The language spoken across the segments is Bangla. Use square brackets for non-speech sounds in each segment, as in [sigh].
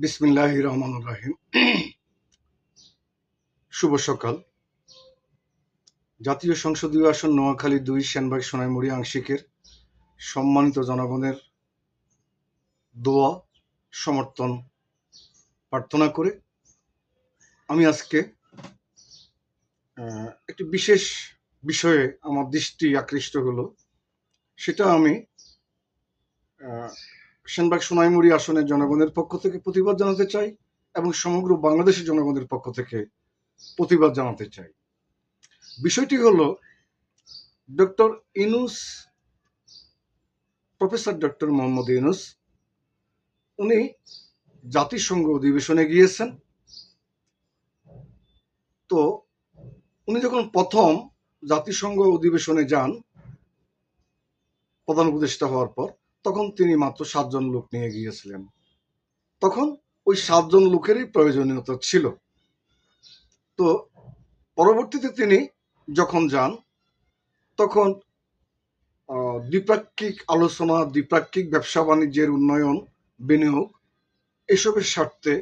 বিসমিল্লাহ রহমান রাহিম। শুভ সকাল। জাতীয় সংসদীয় আসন নোয়াখালী দুই, সেনবাগ, সোনাইমুড়ি আংশিকের সম্মানিত জনগণের দোয়া, সমর্থন, প্রার্থনা করে আমি আজকে একটি বিশেষ বিষয়ে আমার দৃষ্টি আকৃষ্ট হলো। সেটা আমি সেনবাগ সোনাইমুড়ি আসনের জনগণের পক্ষ থেকে প্রতিবাদ জানাতে চাই এবং সমগ্র বাংলাদেশের জনগণের পক্ষ থেকে প্রতিবাদ জানাতে চাই। বিষয়টি হলো, doctor Yunus, professor doctor Mohammad Yunus, উনি জাতিসংঘ অধিবেশনে গিয়েছেন। তো উনি যখন প্রথম জাতিসংঘ অধিবেশনে যান, প্রধান উপদেষ্টা হওয়ার পর তখন তিনি মাত্র সাতজন লোক নিয়ে গিয়েছিলেন। তখন ওই সাতজন লোকেরই প্রয়োজনীয়তা ছিল। তো পরবর্তীতে তিনি যখন যান, তখন দ্বিপাক্ষিক আলোচনা দ্বিপাক্ষিক ব্যবসা বাণিজ্যের উন্নয়ন, বিনিয়োগ এসবের স্বার্থে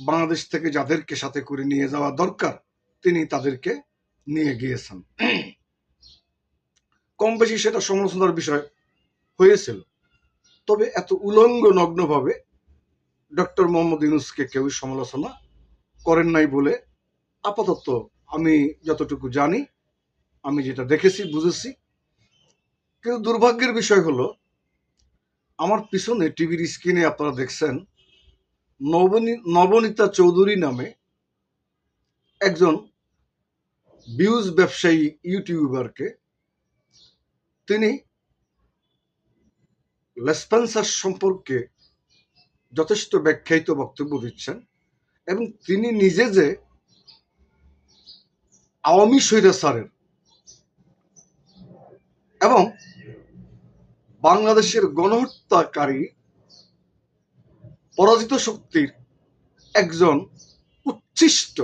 বাংলাদেশ থেকে যাদেরকে সাথে করে নিয়ে যাওয়া দরকার, তিনি তাদেরকে নিয়ে গিয়েছেন। কম বেশি সেটা সমালোচনার বিষয়। হয়েছিল। তবে এত উলঙ্গ নগ্নভাবে ডক্টর মোহাম্মদ ইউনুসকে কেউ সমালোচনা করেন নাই বলে আপাতত আমি যতটুকু জানি, আমি যেটা দেখেছি, বুঝেছি। কিন্তু দুর্ভাগ্যের বিষয় হলো, আমার পিছনে টিভির স্ক্রিনে আপনারা দেখছেন নবনী, নবনীতা চৌধুরী নামে একজন বিউজ ব্যবসায়ী ইউটিউবারকে তিনি লেসপেন্সার সম্পর্কে যথেষ্ট ব্যাখ্যায়িত বক্তব্য দিচ্ছেন এবং তিনি নিজে যে আওয়ামী স্বৈরাচারের এবং বাংলাদেশের গণহত্যাকারী পরাজিত শক্তির একজন উচ্ছিষ্ট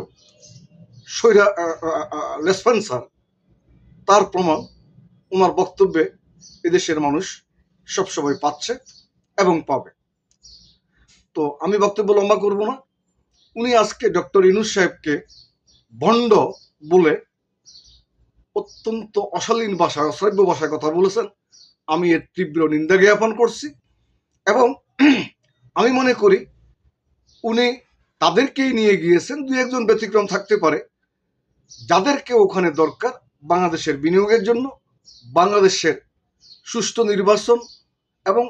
স্বৈরা লেসপেন্সার তার প্রমাণ ওনার বক্তব্যে এদেশের মানুষ সবসময় পাচ্ছে এবং পাবে। তো আমি বক্তব্য লম্বা করব না। উনি আজকে ডক্টর ইনুস সাহেবকে ভণ্ড বলে অত্যন্ত অশালীন ভাষায়, অশ্রাব্য ভাষায় কথা বলেছেন। আমি এর তীব্র নিন্দা জ্ঞাপন করছি এবং [clears throat] আমি মনে করি উনি তাদেরকেই নিয়ে গিয়েছেন, দুই একজন ব্যতিক্রম থাকতে পারে। যাদেরকে ওখানে দরকার বাংলাদেশের বিনিয়োগের জন্য, বাংলাদেশের সুষ্ঠু নির্বাচন এবং